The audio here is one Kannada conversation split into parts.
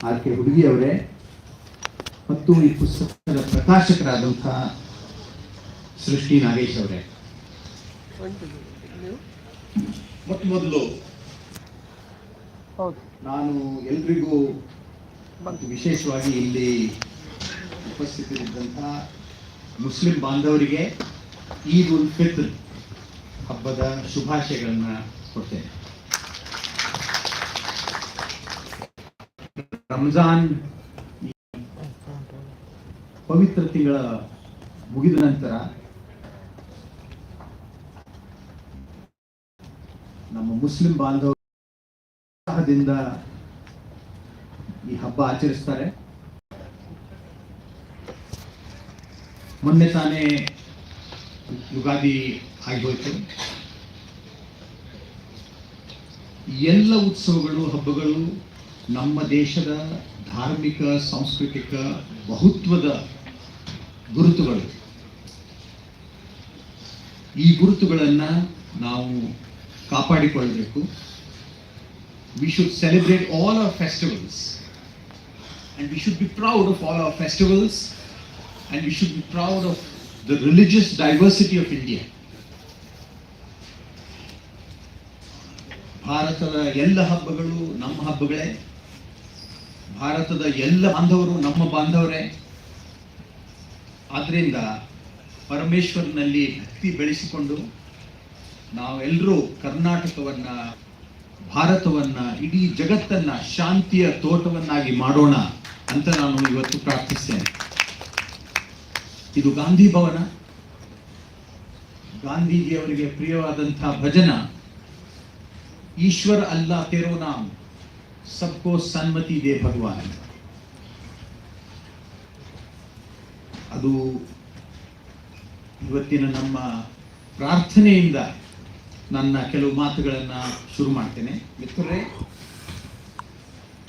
ಆರ್ ಕೆ ಹುಡುಗಿಯವರೇ ಮತ್ತು ಈ ಪುಸ್ತಕದ ಪ್ರಕಾಶಕರಾದಂತಹ ಸೃಷ್ಟಿ ನಾಗೇಶ್ ಅವರೇ. ಮೊಟ್ಟ ಮೊದಲು ಹೌದು. ನಾನು ಎಲ್ರಿಗೂ ಮತ್ತು ವಿಶೇಷವಾಗಿ ಇಲ್ಲಿ ಉಪಸ್ಥಿತರಿದ್ದಂತಹ ಮುಸ್ಲಿಂ ಬಾಂಧವರಿಗೆ ಈದ್ ಉಲ್ ಫಿತ್ರ್ ಹಬ್ಬದ ಶುಭಾಶಯಗಳನ್ನ ಕೊಡ್ತೇನೆ. ರಂಜಾನ್ ಪವಿತ್ರ ತಿಂಗಳ ಮುಗಿದ ನಂತರ ನಮ್ಮ ಮುಸ್ಲಿಂ ಬಾಂಧವ ಈ ಹಬ್ಬ ಆಚರಿಸ್ತಾರೆ. ಮೊನ್ನೆ ತಾನೇ ಯುಗಾದಿ ಆಗೋಯ್ತು ಎಲ್ಲ ಉತ್ಸವಗಳು, ಹಬ್ಬಗಳು ನಮ್ಮ ದೇಶದ ಧಾರ್ಮಿಕ, ಸಾಂಸ್ಕೃತಿಕ ಬಹುತ್ವದ ಗುರುತುಗಳು. ಈ ಗುರುತುಗಳನ್ನು ನಾವು ಕಾಪಾಡಿಕೊಳ್ಳಬೇಕು. We should celebrate all our festivals and we should be proud of all our festivals and we should be proud of the religious diversity of India ಭಾರತದ ಎಲ್ಲ ಹಬ್ಬಗಳು ನಮ್ಮ ಹಬ್ಬಗಳೇ. ಭಾರತದ ಎಲ್ಲ ಬಾಂಧವರು ನಮ್ಮ ಬಾಂಧವರೇ. ಆದ್ರಿಂದ ಪರಮೇಶ್ವರನಲ್ಲಿ ಭಕ್ತಿ ಬೆಳೆಸಿಕೊಂಡು ನಾವೆಲ್ಲರೂ ಕರ್ನಾಟಕವನ್ನ, ಭಾರತವನ್ನ, ಇಡೀ ಜಗತ್ತನ್ನ ಶಾಂತಿಯ ತೋಟವನ್ನಾಗಿ ಮಾಡೋಣ ಅಂತ ನಾನು ಇವತ್ತು ಪ್ರಾರ್ಥಿಸ್ತೇನೆ. ಇದು ಗಾಂಧಿ ಭವನ. ಗಾಂಧೀಜಿಯವರಿಗೆ ಪ್ರಿಯವಾದಂತಹ ಭಜನ. ಈಶ್ವರ ಅಲ್ಲ ತೆರೋ ಸಬ್ಕೋ सन्मति दे भगवान। ಅದು ಇವತ್ತಿನ ನಮ್ಮ ಪ್ರಾರ್ಥನೆಯಿಂದ ನನ್ನ ಕೆಲವು ಮಾತುಗಳನ್ನು ಶುರು ಮಾಡ್ತೇನೆ. ಮಿತ್ರರೇ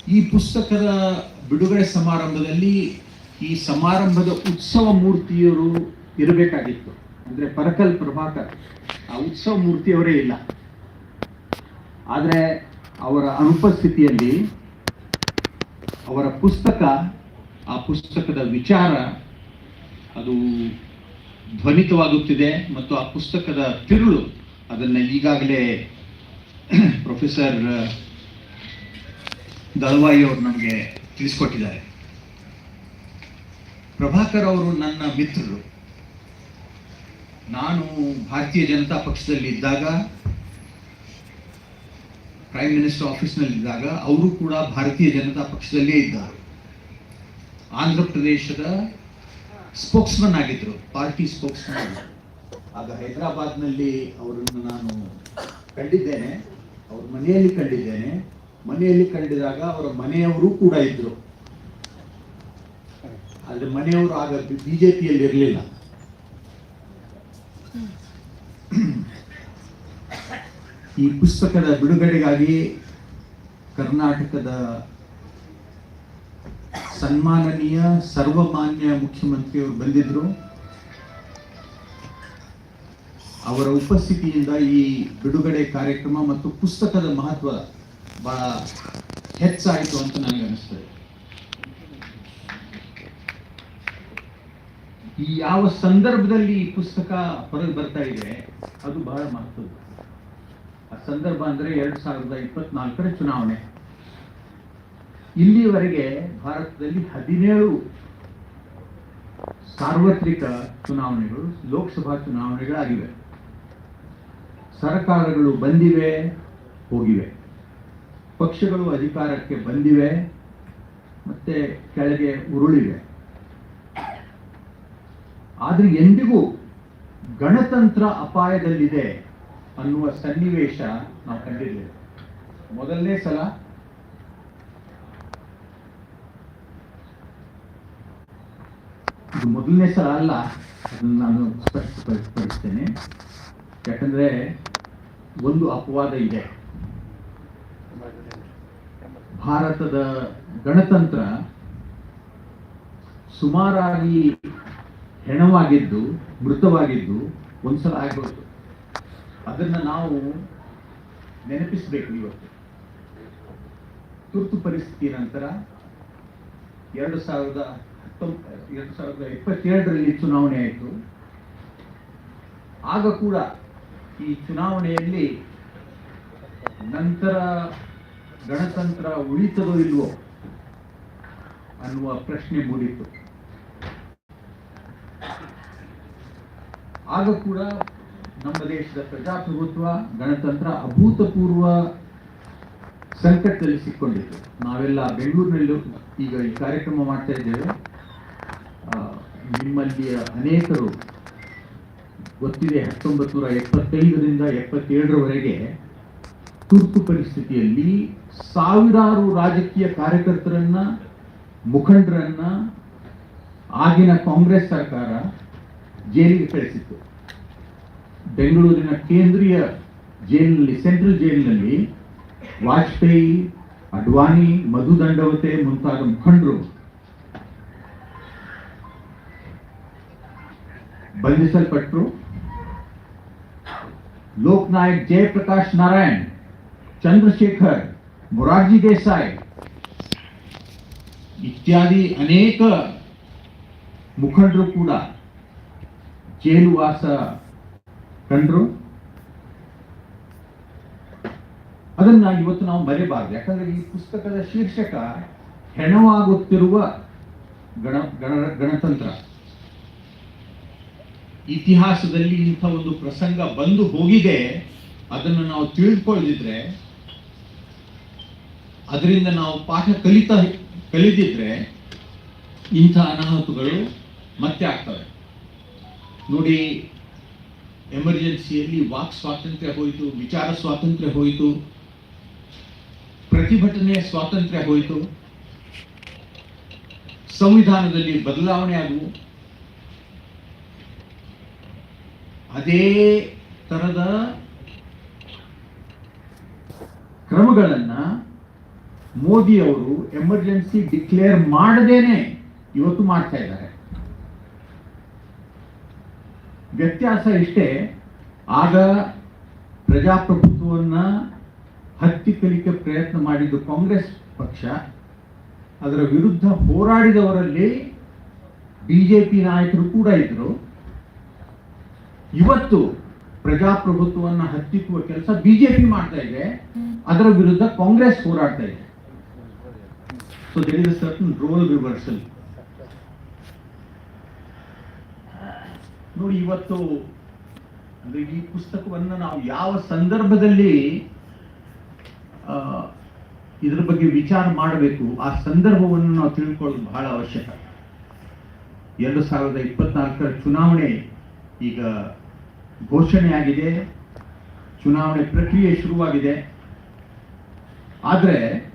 ಈ ಪುಸ್ತಕದ ಬಿಡುಗಡೆ ಸಮಾರಂಭದಲ್ಲಿ ಈ ಸಮಾರಂಭದ ಉತ್ಸವ ಮೂರ್ತಿಯವರು ಇರಬೇಕಾಗಿತ್ತು. ಅಂದ್ರೆ ಪರಕಲ್ ಪ್ರಭಾಕರ್ ಆ ಉತ್ಸವ ಮೂರ್ತಿಯವರೇ ಇಲ್ಲ. ಆದರೆ ಅವರ ಅನುಪಸ್ಥಿತಿಯಲ್ಲಿ ಅವರ ಪುಸ್ತಕ, ಆ ಪುಸ್ತಕದ ವಿಚಾರ ಅದು ಧ್ವನಿತವಾಗುತ್ತಿದೆ ಮತ್ತು ಆ ಪುಸ್ತಕದ ತಿರುಳು ಅದನ್ನು ಈಗಾಗಲೇ ಪ್ರೊಫೆಸರ್ ದಳವಾಯಿ ಅವರು ನಮಗೆ ತಿಳಿಸ್ಕೊಟ್ಟಿದ್ದಾರೆ. ಪ್ರಭಾಕರ್ ಅವರು ನನ್ನ ಮಿತ್ರರು. ನಾನು ಭಾರತೀಯ ಜನತಾ ಪಕ್ಷದಲ್ಲಿ ಇದ್ದಾಗ ಪ್ರೈಮ್ ಮಿನಿಸ್ಟರ್ ಆಫೀಸ್ನಲ್ಲಿದ್ದಾಗ ಅವರು ಕೂಡ ಭಾರತೀಯ ಜನತಾ ಪಕ್ಷದಲ್ಲೇ ಇದ್ದರು. ಆಂಧ್ರ ಪ್ರದೇಶದ ಸ್ಪೋಕ್ಸ್ಮನ್ ಆಗಿದ್ರು ಪಾರ್ಟಿ ಸ್ಪೋಕ್ಸ್ಮನ್ ಆಗ ಹೈದರಾಬಾದ್ನಲ್ಲಿ ಅವರನ್ನು ನಾನು ಕಂಡಿದ್ದೇನೆ. ಅವ್ರ ಮನೆಯಲ್ಲಿ ಕಂಡಿದ್ದೇನೆ. ಮನೆಯಲ್ಲಿ ಕಂಡಿದಾಗ ಅವರ ಮನೆಯವರು ಕೂಡ ಇದ್ರು. ಆದ್ರೆ ಮನೆಯವರು ಆಗ ಬಿಜೆಪಿಯಲ್ಲಿ ಇರಲಿಲ್ಲ ಈ ಪುಸ್ತಕದ ಬಿಡುಗಡೆಗಾಗಿ ಕರ್ನಾಟಕದ ಸನ್ಮಾನನೀಯ, ಸರ್ವಮಾನ್ಯ ಮುಖ್ಯಮಂತ್ರಿಯವರು ಬಂದಿದ್ರು. ಅವರ ಉಪಸ್ಥಿತಿಯಿಂದ ಈ ಬಿಡುಗಡೆ ಕಾರ್ಯಕ್ರಮ ಮತ್ತು ಪುಸ್ತಕದ ಮಹತ್ವ ಬಹಳ ಹೆಚ್ಚಾಯಿತು ಅಂತ ನನಗೆ ಅನಿಸ್ತದೆ. ಈ ಯಾವ ಸಂದರ್ಭದಲ್ಲಿ ಈ ಪುಸ್ತಕ ಹೊರಗೆ ಬರ್ತಾ ಇದೆ, ಅದು ಬಹಳ ಮಹತ್ವದ ಸಂದರ್ಭ ಅಂದ್ರೆ ಎರಡ್ ಸಾವಿರದ ಇಪ್ಪತ್ನಾಲ್ಕರ ಚುನಾವಣೆ. ಇಲ್ಲಿವರೆಗೆ ಭಾರತದಲ್ಲಿ ಹದಿನೇಳು ಸಾರ್ವತ್ರಿಕ ಚುನಾವಣೆಗಳು, ಲೋಕಸಭಾ ಚುನಾವಣೆಗಳಾಗಿವೆ. ಸರ್ಕಾರಗಳು ಬಂದಿವೆ, ಹೋಗಿವೆ. ಪಕ್ಷಗಳು ಅಧಿಕಾರಕ್ಕೆ ಬಂದಿವೆ, ಮತ್ತೆ ಕೆಳಗೆ ಉರುಳಿವೆ. ಆದ್ರೆ ಎಂದಿಗೂ ಗಣತಂತ್ರ ಅಪಾಯದಲ್ಲಿದೆ. ಅನ್ನುವ ಸನ್ನಿವೇಶ ನಾವು ಕಂಡಿರಲಿಲ್ಲ ಮೊದಲನೇ ಸಲ ಇದು ಮೊದಲನೇ ಸಲ ಅಲ್ಲ, ಅದನ್ನು ನಾನು ಸ್ಪಷ್ಟಪಡಿಸ್ತೇನೆ. ಯಾಕಂದ್ರೆ ಒಂದು ಅಪವಾದ ಇದೆ. ಭಾರತದ ಗಣತಂತ್ರ ಸುಮಾರಾಗಿ ಹೆಣವಾಗಿದ್ದು, ಮೃತವಾಗಿದ್ದು, ಒಂದ್ಸಲ ಆಗೋಯ್ತು ಅದನ್ನ ನಾವು ನೆನಪಿಸಬೇಕು ಇವತ್ತು. ತುರ್ತು ಪರಿಸ್ಥಿತಿ ನಂತರ ಎರಡು ಸಾವಿರದ ಹತ್ತೊಂಬ ಎರಡು ಸಾವಿರದ ಇಪ್ಪತ್ತೆರಡರಲ್ಲಿ ಚುನಾವಣೆ ಆಯಿತು. ಆಗ ಕೂಡ ಈ ಚುನಾವಣೆಯಲ್ಲಿ ನಂತರ ಗಣತಂತ್ರ ಉಳಿತದೋ ಇಲ್ವೋ ಅನ್ನುವ ಪ್ರಶ್ನೆ ಮೂಡಿತ್ತು. ಆಗ ಕೂಡ ನಮ್ಮ ದೇಶದ ಪ್ರಜಾಪ್ರಭುತ್ವ, ಗಣತಂತ್ರ ಅಭೂತಪೂರ್ವ ಸಂಕಟದಲ್ಲಿ ಸಿಕ್ಕೊಂಡಿತ್ತು. ನಾವೆಲ್ಲ ಬೆಂಗಳೂರಿನಲ್ಲೂ ಈಗ ಈ ಕಾರ್ಯಕ್ರಮ ಮಾಡ್ತಾ ಇದ್ದೇವೆ. ನಿಮ್ಮಲ್ಲಿಯ ಅನೇಕರು ಗೊತ್ತಿದೆ ಹತ್ತೊಂಬತ್ತು ನೂರ ಎಪ್ಪತ್ತೈದರಿಂದ ಎಪ್ಪತ್ತೇಳರವರೆಗೆ ತುರ್ತು ಪರಿಸ್ಥಿತಿಯಲ್ಲಿ ಸಾವಿರಾರು ರಾಜಕೀಯ ಕಾರ್ಯಕರ್ತರನ್ನ, ಮುಖಂಡರನ್ನ ಆಗಿನ ಕಾಂಗ್ರೆಸ್ ಸರ್ಕಾರ ಜೈಲಿಗೆ ಕಳಿಸಿತ್ತು. ಬೆಂಗಳೂರಿನ ಕೇಂದ್ರೀಯ ಜೈಲಿನಲ್ಲಿ, ಸೆಂಟ್ರಲ್ ಜೈಲಿನಲ್ಲಿ ವಾಜಪೇಯಿ, ಅಡ್ವಾಣಿ, ಮಧು ದಂಡವತೆ ಮುಂತಾದ ಮುಖಂಡರು ಬಂಧಿಸಲ್ಪಟ್ಟರು ಲೋಕನಾಯಕ್ ಜಯಪ್ರಕಾಶ್ ನಾರಾಯಣ್, ಚಂದ್ರಶೇಖರ್, ಮೊರಾರ್ಜಿ ದೇಸಾಯಿ ಇತ್ಯಾದಿ ಅನೇಕ ಮುಖಂಡರು ಕೂಡ ಜೈಲುವಾಸ ಕಂಡ್ರು? ಅದನ್ನ ಇವತ್ತು ನಾವು ಮರಿಬಾರ್ದು ಯಾಕಂದ್ರೆ ಈ ಪುಸ್ತಕದ ಶೀರ್ಷಕ ಹೆಣವಾಗುತ್ತಿರುವ ಗಣ ಗಣ, ಗಣತಂತ್ರ. ಇತಿಹಾಸದಲ್ಲಿ ಇಂಥ ಒಂದು ಪ್ರಸಂಗ ಬಂದು ಹೋಗಿದೆ, ಅದನ್ನು ನಾವು ತಿಳಿದುಕೊಳ್ಳದಿದ್ರೆ ಅದರಿಂದ ನಾವು ಪಾಠ ಕಲಿತಾ, ಕಲಿದಿದ್ರೆ ಇಂಥ ಅನಾಹುತಗಳು ಮತ್ತೆ ಆಗ್ತವೆ. ನೋಡಿ ಎಮರ್ಜೆನ್ಸಿಯಲ್ಲಿ ವಾಕ್ ಸ್ವಾತಂತ್ರ್ಯ ಹೋಯಿತು, ವಿಚಾರ ಸ್ವಾತಂತ್ರ್ಯ ಹೋಯಿತು ಪ್ರತಿಭಟನೆಯ ಸ್ವಾತಂತ್ರ್ಯ ಹೋಯಿತು, ಸಂವಿಧಾನದಲ್ಲಿ ಬದಲಾವಣೆ ಆಗುವು. ಅದೇ ತರದ ಕ್ರಮಗಳನ್ನ ಮೋದಿ ಅವರು ಎಮರ್ಜೆನ್ಸಿ ಡಿಕ್ಲೇರ್ ಮಾಡದೇನೆ ಇವತ್ತು ಮಾಡ್ತಾ ಇದ್ದಾರೆ. ವ್ಯತ್ಯಾಸ ಇಷ್ಟೇ, ಆಗ ಪ್ರಜಾಪ್ರಭುತ್ವವನ್ನ ಕಲಿಕೆ ಪ್ರಯತ್ನ ಮಾಡಿದ್ದು ಕಾಂಗ್ರೆಸ್ ಪಕ್ಷ, ಅದರ ವಿರುದ್ಧ ಹೋರಾಡಿದವರಲ್ಲಿ ಬಿಜೆಪಿ ನಾಯಕರು ಕೂಡ ಇದ್ರು. ಇವತ್ತು ಪ್ರಜಾಪ್ರಭುತ್ವವನ್ನು ಹತ್ತಿಕ್ಕುವ ಕೆಲಸ ಬಿಜೆಪಿ ಮಾಡ್ತಾ ಇದೆ, ಅದರ ವಿರುದ್ಧ ಕಾಂಗ್ರೆಸ್ ಹೋರಾಡ್ತಾ ಇದೆ. So there is certain role reversal ನೋಡಿ, ಇವತ್ತು ಅಂದ್ರೆ ಈ ಪುಸ್ತಕವನ್ನು ನಾವು ಯಾವ ಸಂದರ್ಭದಲ್ಲಿ ಇದ್ರ ಬಗ್ಗೆ ವಿಚಾರ ಮಾಡಬೇಕು, ಆ ಸಂದರ್ಭವನ್ನು ನಾವು ತಿಳ್ಕೊಳ್ಳೋದು ಬಹಳ ಅವಶ್ಯಕ. ಎರಡು ಸಾವಿರದ ಇಪ್ಪತ್ನಾಲ್ಕರ ಚುನಾವಣೆ ಈಗ ಘೋಷಣೆ ಆಗಿದೆ, ಚುನಾವಣೆ ಪ್ರಕ್ರಿಯೆ ಶುರುವಾಗಿದೆ. ಆದರೆ,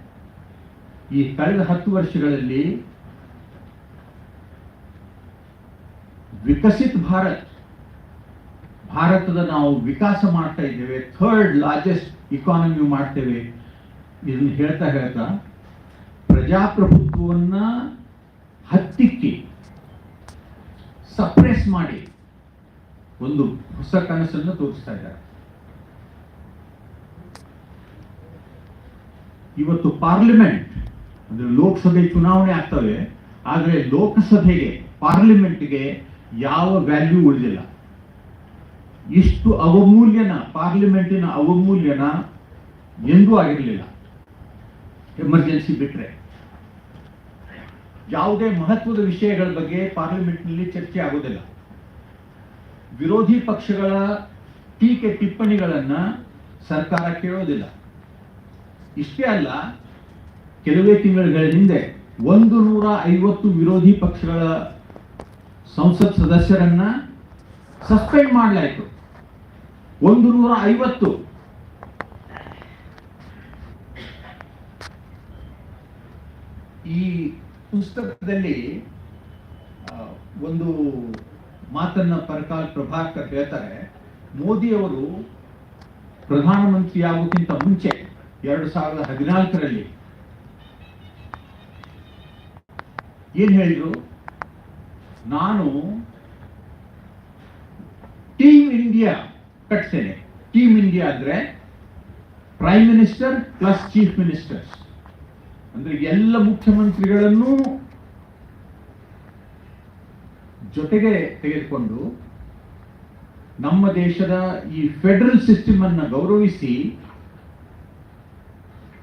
ಈ ಕಳೆದ ಹತ್ತು ವರ್ಷಗಳಲ್ಲಿ ವಿಕಸಿತ್ ಭಾರತ್. ಭಾರತದ ನಾವು ವಿಕಾಸ ಮಾಡ್ತಾ ಇದ್ದೇವೆ. ಥರ್ಡ್ ಲಾರ್ಜೆಸ್ಟ್ ಇಕಾನಮಿ ಮಾಡ್ತೇವೆ. ಇದನ್ನು ಹೇಳ್ತಾ ಹೇಳ್ತಾ ಪ್ರಜಾಪ್ರಭುತ್ವವನ್ನ ಹತ್ತಿಕ್ಕಿ ಸಪ್ರೆಸ್ ಮಾಡಿ ಒಂದು ಹೊಸ ಕನಸನ್ನು ತೋರಿಸ್ತಾ ಇದ್ದಾರೆ. ಇವತ್ತು ಪಾರ್ಲಿಮೆಂಟ್ ಅಂದ್ರೆ ಲೋಕಸಭೆ ಚುನಾವಣೆ ಆಗ್ತವೆ, ಆದರೆ ಲೋಕಸಭೆಗೆ ಪಾರ್ಲಿಮೆಂಟ್ಗೆ ಯಾವ ವ್ಯಾಲ್ಯೂ ಉಳಿದಿಲ್ಲ. ಇಷ್ಟು ಅವಮೂಲ್ಯನ ಪಾರ್ಲಿಮೆಂಟಿನ ಅವಮೂಲ್ಯನ ಎಂದೂ ಆಗಿರಲಿಲ್ಲ. ಎಮರ್ಜೆನ್ಸಿ ಬಿಟ್ರೆ. ಯಾವುದೇ ಮಹತ್ವದ ವಿಷಯಗಳ ಬಗ್ಗೆ ಪಾರ್ಲಿಮೆಂಟ್ನಲ್ಲಿ ಚರ್ಚೆ ಆಗೋದಿಲ್ಲ. ವಿರೋಧಿ ಪಕ್ಷಗಳ ಟೀಕೆ ಟಿಪ್ಪಣಿಗಳನ್ನ ಸರ್ಕಾರ ಕೇಳೋದಿಲ್ಲ. ಇಷ್ಟೇ ಅಲ್ಲ, ಕೆಲವೇ ತಿಂಗಳುಗಳ ಹಿಂದೆ ಒಂದು ನೂರ ಐವತ್ತು ವಿರೋಧಿ ಪಕ್ಷಗಳ ಸಂಸತ್ ಸದಸ್ಯರನ್ನ ಸಸ್ಪೆಂಡ್ ಮಾಡಲಾಯಿತು. ಒಂದು ನೂರ ಐವತ್ತು ಈ ಪುಸ್ತಕದಲ್ಲಿ ಒಂದು ಮಾತನ್ನ ಪರಕಾಲ್ ಪ್ರಭಾಕರ್ ಹೇಳ್ತಾರೆ ಮೋದಿ ಅವರು ಪ್ರಧಾನಮಂತ್ರಿ ಆಗೋಕ್ಕಿಂತ ಮುಂಚೆ ಎರಡು ಸಾವಿರದ ಹದಿನಾಲ್ಕರಲ್ಲಿ ಏನ್ ಹೇಳಿದ್ರು? ನಾನು ಟೀಮ್ ಇಂಡಿಯಾ ಕಟ್ತೇನೆ. ಟೀಮ್ ಇಂಡಿಯಾ ಅಂದ್ರೆ prime minister plus chief ministers ಅಂದ್ರೆ ಎಲ್ಲ ಮುಖ್ಯಮಂತ್ರಿಗಳನ್ನು ಜೊತೆಗೆ ತೆಗೆದುಕೊಂಡು ನಮ್ಮ ದೇಶದ ಈ ಫೆಡರಲ್ ಸಿಸ್ಟಮ್ ಅನ್ನ ಗೌರವಿಸಿ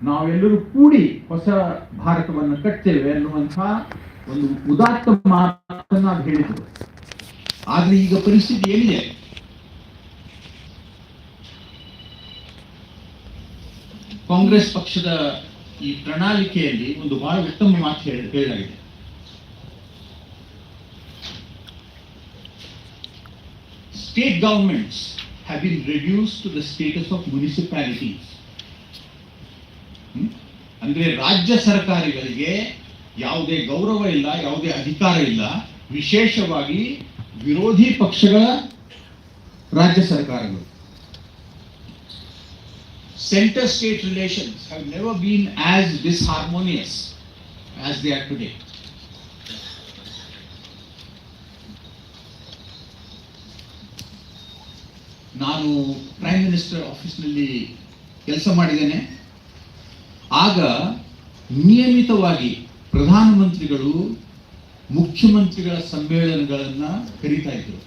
ನಾವೆಲ್ಲರೂ ಕೂಡಿ ಹೊಸ ಭಾರತವನ್ನು ಕಟ್ತೇವೆ ಅನ್ನುವಂತಹ ಒಂದು ಉದಾತ್ತ ಮಾತನ್ನ ಅದು ಹೇಳಿದ್ರು ಆದ್ರೆ ಈಗ ಪರಿಸ್ಥಿತಿ ಏನಿದೆ ಕಾಂಗ್ರೆಸ್ ಪಕ್ಷದ ಈ ಪ್ರಣಾಳಿಕೆಯಲ್ಲಿ ಒಂದು ಬಹಳ ಉತ್ತಮ ಮಾತು ಹೇಳ- ಹೇಳಲಾಗಿದೆ state governments have been reduced to the status of. Hmm? ಅಂದ್ರೆ ರಾಜ್ಯ ಸರ್ಕಾರಗಳಿಗೆ ಯಾವುದೇ ಗೌರವ ಇಲ್ಲ, ಯಾವುದೇ ಅಧಿಕಾರ ಇಲ್ಲ, ವಿಶೇಷವಾಗಿ ವಿರೋಧಿ ಪಕ್ಷಗಳ ರಾಜ್ಯ ಸರ್ಕಾರಗಳು. Centre state relations have never been as disharmonious as they are today ನಾನು ಪ್ರೈಮ್ ಮಿನಿಸ್ಟರ್ ಆಫೀಸ್ನಲ್ಲಿ ಕೆಲಸ ಮಾಡಿದ್ದೇನೆ. ಆಗ ನಿಯಮಿತವಾಗಿ ಪ್ರಧಾನಮಂತ್ರಿಗಳು ಮುಖ್ಯಮಂತ್ರಿಗಳ ಸಮ್ಮೇಳನಗಳನ್ನು ಕರೀತಾ ಇದ್ರು.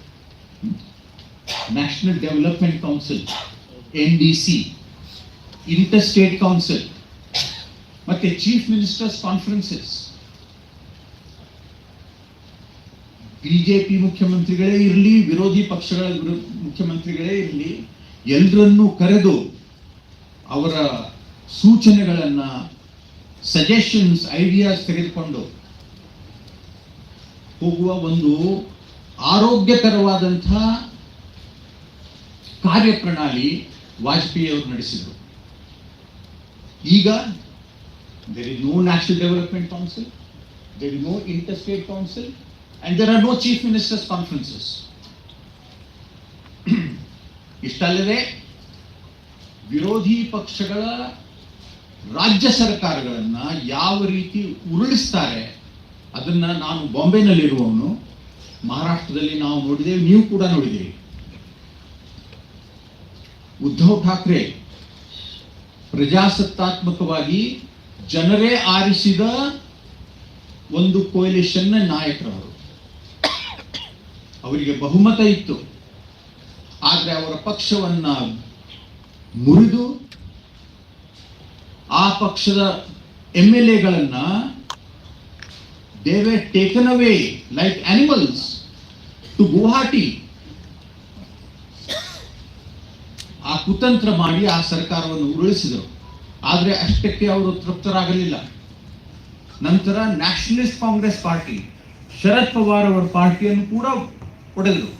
National development council N D C inter state council ಮತ್ತೆ ಚೀಫ್ ಮಿನಿಸ್ಟರ್ಸ್ ಕಾನ್ಫರೆನ್ಸಸ್ ಬಿಜೆಪಿ ಮುಖ್ಯಮಂತ್ರಿಗಳೇ ಇರಲಿ, ವಿರೋಧಿ ಪಕ್ಷಗಳ ಮುಖ್ಯಮಂತ್ರಿಗಳೇ ಇರಲಿ ಎಲ್ಲರನ್ನೂ ಕರೆದು ಅವರ ಸೂಚನೆಗಳನ್ನ ಸಜೆಷನ್ಸ್ ಐಡಿಯಾಸ್ ತೆಗೆದುಕೊಂಡು ಹೋಗುವ ಒಂದು ಆರೋಗ್ಯಕರವಾದಂಥ ಕಾರ್ಯಪ್ರಣಾಳಿ ವಾಜಪೇಯಿ ಅವರು ನಡೆಸಿದರು. ಈಗ there is no national development council there is no inter state council and there are no chief ministers conferences ಇಷ್ಟಲ್ಲದೆ ವಿರೋಧಿ ಪಕ್ಷಗಳ ರಾಜ್ಯ ಸರ್ಕಾರಗಳನ್ನು ಯಾವ ರೀತಿ ಉರುಳಿಸ್ತಾರೆ, ಅದನ್ನ ನಾನು ಬಾಂಬೆನಲ್ಲಿರುವವನು, ಮಹಾರಾಷ್ಟ್ರದಲ್ಲಿ ನಾವು ನೋಡಿದ್ದೇವೆ, ನೀವು ಕೂಡ ನೋಡಿದ್ದೀರಿ. ಉದ್ಧವ್ ಠಾಕ್ರೆ ಪ್ರಜಾಸತ್ತಾತ್ಮಕವಾಗಿ ಜನರೇ ಆರಿಸಿದ ಒಂದು ಕೋಯಲಿಷನ್ನ ನಾಯಕರವರು. ಅವರಿಗೆ ಬಹುಮತ ಇತ್ತು. ಆದರೆ ಅವರ ಪಕ್ಷವನ್ನ ಮುರಿದು ಆ ಪಕ್ಷದ M L ಎಗಳನ್ನ they've taken away like animals to Guwahati ಆ ಕುತಂತ್ರ ಮಾಡಿ ಆ ಸರ್ಕಾರವನ್ನು ಉರುಳಿಸಿದರು. ಆದರೆ ಅಷ್ಟಕ್ಕೆ ಅವರು ತೃಪ್ತರಾಗಲಿಲ್ಲ. ನಂತರ ನ್ಯಾಷನಲಿಸ್ಟ್ ಕಾಂಗ್ರೆಸ್ ಪಾರ್ಟಿ ಶರದ್ ಪವಾರ್ ಅವರ ಪಾರ್ಟಿಯನ್ನು ಕೂಡ ಒಡೆದರು.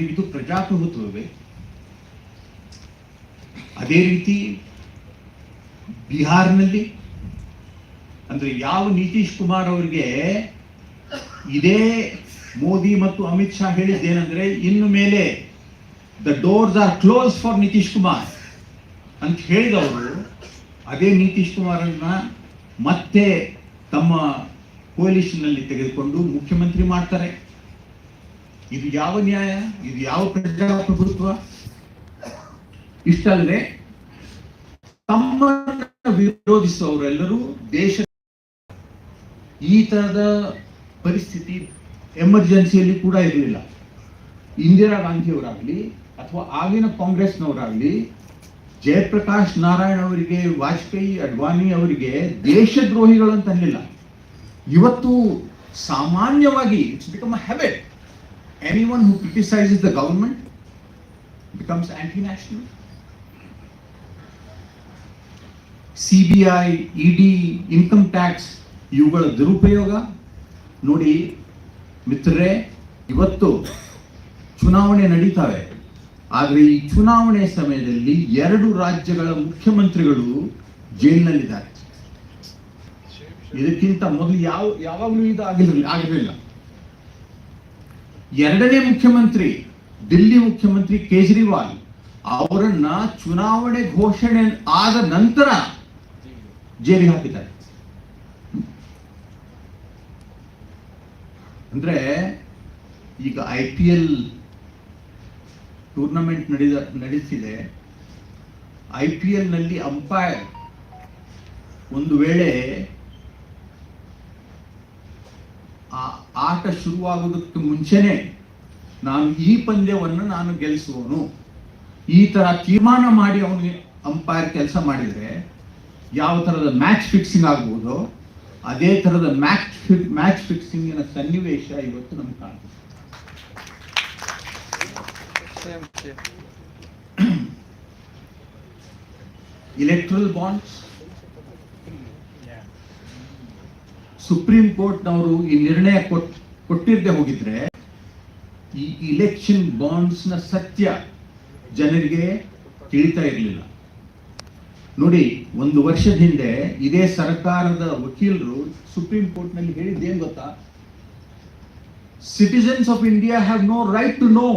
ಇದು ಪ್ರಜಾಪ್ರಭುತ್ವವೇ? ಅದೇ ರೀತಿ ಬಿಹಾರ್ನಲ್ಲಿ ಅಂದ್ರೆ ಯಾವ ನಿತೀಶ್ ಕುಮಾರ್ ಅವರಿಗೆ ಇದೇ ಮೋದಿ ಮತ್ತು ಅಮಿತ್ ಶಾ ಹೇಳಿದ್ದೇನೆಂದ್ರೆ ಇನ್ನು ಮೇಲೆ the doors are close for Nitish Kumar ಅಂತ ಹೇಳಿದವರು, ಅದೇ ನಿತೀಶ್ ಕುಮಾರನ್ನ ಮತ್ತೆ ತಮ್ಮ ಕೋಲಿಷನ್ನಲ್ಲಿ ನಲ್ಲಿ ತೆಗೆದುಕೊಂಡು ಮುಖ್ಯಮಂತ್ರಿ ಮಾಡ್ತಾರೆ. ಇದು ಯಾವ ನ್ಯಾಯ? ಇದು ಯಾವ ಪ್ರಜಾಪ್ರಭುತ್ವ? ಇಷ್ಟಲ್ಲದೆ ತಮ್ಮನ್ನು ವಿರೋಧಿಸುವವರೆಲ್ಲರೂ ದೇಶ ಈ ತರದ ಪರಿಸ್ಥಿತಿ ಎಮರ್ಜೆನ್ಸಿಯಲ್ಲಿ ಕೂಡ ಇರಲಿಲ್ಲ. ಇಂದಿರಾ ಗಾಂಧಿಯವರಾಗಲಿ ಅಥವಾ ಆಗಿನ ಕಾಂಗ್ರೆಸ್ನವರಾಗಲಿ ಜಯಪ್ರಕಾಶ್ ನಾರಾಯಣ್ ಅವರಿಗೆ, ವಾಜಪೇಯಿ, ಅಡ್ವಾಣಿ ಅವರಿಗೆ ದೇಶದ್ರೋಹಿಗಳು ಅಂತ ಅನ್ನಲಿಲ್ಲ ಇವತ್ತು ಸಾಮಾನ್ಯವಾಗಿ it's become a habit any one who criticises the government becomes anti national C B income tax ಇವುಗಳ ದುರುಪಯೋಗ. ನೋಡಿ, ಮಿತ್ರರೇ, ಇವತ್ತು ಚುನಾವಣೆ ನಡೀತಾವೆ. ಆದರೆ ಈ ಚುನಾವಣೆ ಸಮಯದಲ್ಲಿ ಎರಡು ರಾಜ್ಯಗಳ ಮುಖ್ಯಮಂತ್ರಿಗಳು ಜೈಲಿನಲ್ಲಿದ್ದಾರೆ. ಇದಕ್ಕಿಂತ ಮೊದಲು ಯಾವ, ಯಾವಾಗಲೂ ಇದು ಆಗಿರಲಿಲ್ಲ ಆಗಿರಲಿಲ್ಲ. ಎರಡನೇ ಮುಖ್ಯಮಂತ್ರಿ, ದಿಲ್ಲಿ ಮುಖ್ಯಮಂತ್ರಿ ಕೇಜ್ರಿವಾಲ್ ಅವರನ್ನ ಚುನಾವಣೆ ಘೋಷಣೆ ಆದ ನಂತರ ಜೈಲಿಗೆ ಹಾಕಿದ್ದಾರೆ. ಅಂದ್ರೆ ಈಗ ಐ ಪಿ ಎಲ್ ಟೂರ್ನಮೆಂಟ್ ನಡೆದ, ನಡೆಸಿದೆ. ಐ ಪಿ ಎಲ್ನಲ್ಲಿ ಅಂಪೈರ್ ಒಂದು ವೇಳೆ ಆ ಆಟ ಶುರುವಾಗೋದಕ್ಕೆ ಮುಂಚೆನೆ ನಾನು ಈ ಪಂದ್ಯವನ್ನು ನಾನು ಗೆಲ್ಲಿಸುವನು ಈ ತರ ತೀರ್ಮಾನ ಮಾಡಿ ಅವನಿಗೆ ಅಂಪೈರ್ ಕೆಲಸ ಮಾಡಿದ್ರೆ ಯಾವ ಥರದ ಮ್ಯಾಚ್ ಫಿಕ್ಸಿಂಗ್ ಆಗ್ಬೋದು ಅದೇ ತರದ ಮ್ಯಾಚ್ ಮ್ಯಾಚ್ ಫಿಕ್ಸಿಂಗಿನ ಸನ್ನಿವೇಶ ಇವತ್ತು ನಮ್ಗೆ ಕಾಣ್ತದೆ. ಇಲೆಕ್ಟ್ರಲ್ ಬಾಂಡ್ಸ್ ಸುಪ್ರೀಂ ಕೋರ್ಟ್ನವರು ಈ ನಿರ್ಣಯ ಕೊಟ್ ಕೊಟ್ಟಿದ್ದೆ ಹೋಗಿದ್ರೆ ಈ ಇಲೆಕ್ಷನ್ ಬಾಂಡ್ಸ್ನ ಸತ್ಯ ಜನರಿಗೆ ತಿಳಿತಾ ಇರಲಿಲ್ಲ. ನೋಡಿ, ಒಂದು ವರ್ಷದ ಹಿಂದೆ ಇದೇ ಸರ್ಕಾರದ ವಕೀಲರು ಸುಪ್ರೀಂ ಕೋರ್ಟ್ನಲ್ಲಿ ಹೇಳಿದ್ದೇನ್ ಗೊತ್ತಾ? Citizens of India have no right to know